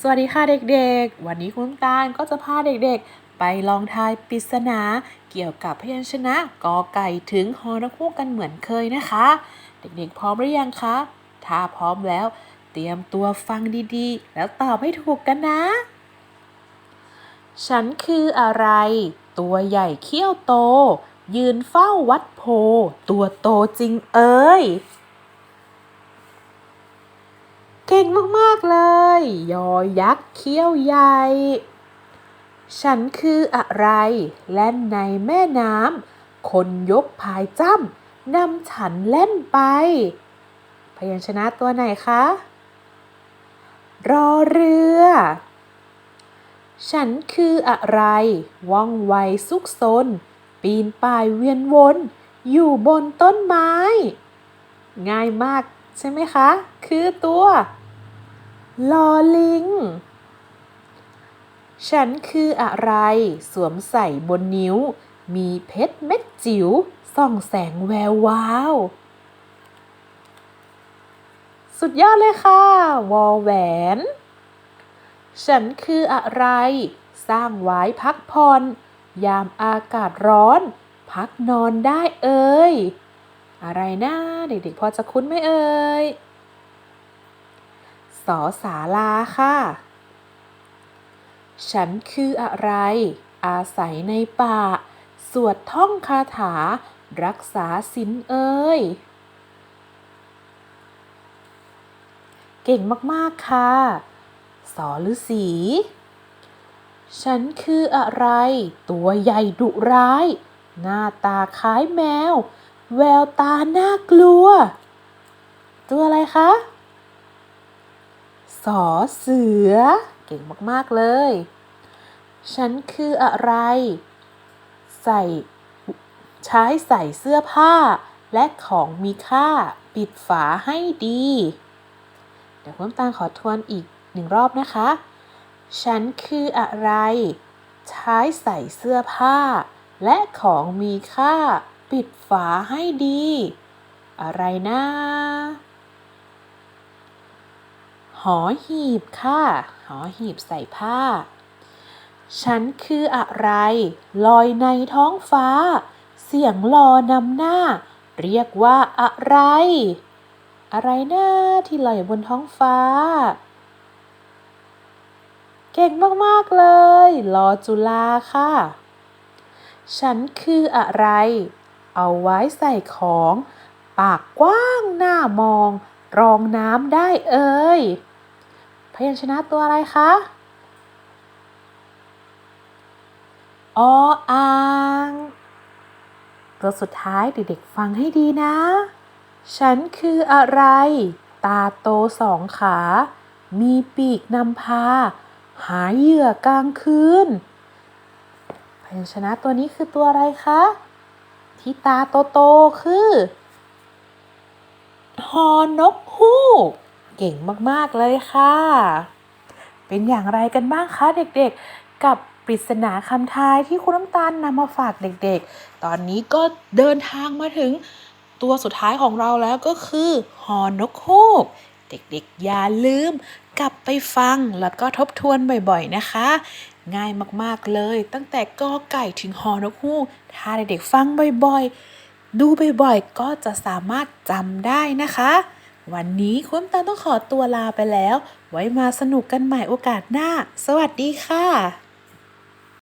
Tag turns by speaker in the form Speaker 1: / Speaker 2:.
Speaker 1: สวัสดีค่ะเด็กๆ วันนี้คุณตาลก็จะพาเด็กๆ ไปลองทายปริศนาเกี่ยวกับพยัญชนะกอไก่ถึงฮอนกฮูกกันเหมือนเคยนะคะ เด็กๆ พร้อมหรือยังคะ ถ้าพร้อมแล้ว เตรียมตัวฟังดีๆ แล้วตอบให้ถูกกันนะ ฉันคืออะไร ตัวใหญ่เขี้ยวโต ยืนเฝ้าวัดโพ ตัวโตจริงเอ้ย เก่งมากๆเลย ยอยักษ์เขี้ยวใหญ่ ฉันคืออะไร แล่นในแม่น้ำ คนยกพายจ้ำนำฉันเล่นไป พยัญชนะตัวไหนคะ รอเรือ ฉันคืออะไร ว่องไวซุกซน ปีนป่ายเวียนวน อยู่บนต้นไม้ ง่ายมากใช่ไหมคะ คือตัว ลอลิง ฉันคืออะไร สวมใส่บนนิ้ว มีเพชรเม็ดจิ๋วส่องแสงแวววาว สุดยอดเลยค่ะ วอแหวน ฉันคืออะไร สร้างไว้พักผ่อนยามอากาศร้อน พักนอนได้เอ่ยอะไรนะ เด็กๆ พอจะคุ้นไหมเอ่ย สอสาลาค่ะ ฉันคืออะไร อาศัยในป่า สวดท่องคาถา รักษาศีลเอ่ยเก่งมาก ๆ ค่ะ สอฤษี ฉันคืออะไร ตัวใหญ่ดุร้าย หน้าตาคล้ายแมว แววตาน่ากลัว ตัวอะไรคะ สอเสือ เก่งมากๆเลย ฉันคืออะไร ใส่ใช้ใส่เสื้อผ้า และของมีค่าปิดฝาให้ดี เดี๋ยวคุณตาขอทวนอีกหนึ่งรอบนะคะ ฉันคืออะไร ใช้ใส่เสื้อผ้า และของมีค่า ปิดฝาให้ดี อะไรนะ หอหีบค่ะ หอหีบใส่ผ้า ฉันคืออะไร ลอยในท้องฟ้า เสียงลอนำหน้า เรียกว่าอะไร อะไรนะที่ลอยบนท้องฟ้า เก่งมาก ๆ เลย ลอจุลาค่ะ ฉันคืออะไร เอาไว้ใส่ของ ปากกว้างหน้ามองรองน้ำได้เอ่ย พยัญชนะตัวอะไรคะออ่าง ตัวสุดท้ายเด็กๆฟังให้ดีนะ ฉันคืออะไร ตาโตสองขา มีปีกนำพา หาเหยื่อกลางคืนพยัญชนะตัวนี้คือตัวอะไรคะ ที่ตาโตๆคือฮอนกฮูก เก่งมากๆเลยค่ะ เป็นอย่างไรกันบ้างคะเด็กๆ กับปริศนาคำทายที่คุณน้ำตาลนำมาฝากเด็กๆ ตอนนี้ก็เดินทางมาถึงตัวสุดท้ายของเราแล้วก็คือฮอนกฮูก เด็กๆ อย่าลืมกลับไปฟังแล้วก็ทบทวนบ่อยๆนะคะ ง่ายมากๆเลย ตั้งแต่กอไก่ถึงฮอนกฮูก ถ้าเด็กๆฟังบ่อยๆ ดูบ่อยๆ ก็จะสามารถจำได้นะคะ วันนี้คุ้มตาต้องขอตัวลาไปแล้ว ไว้มาสนุกกันใหม่โอกาสหน้า สวัสดีค่ะ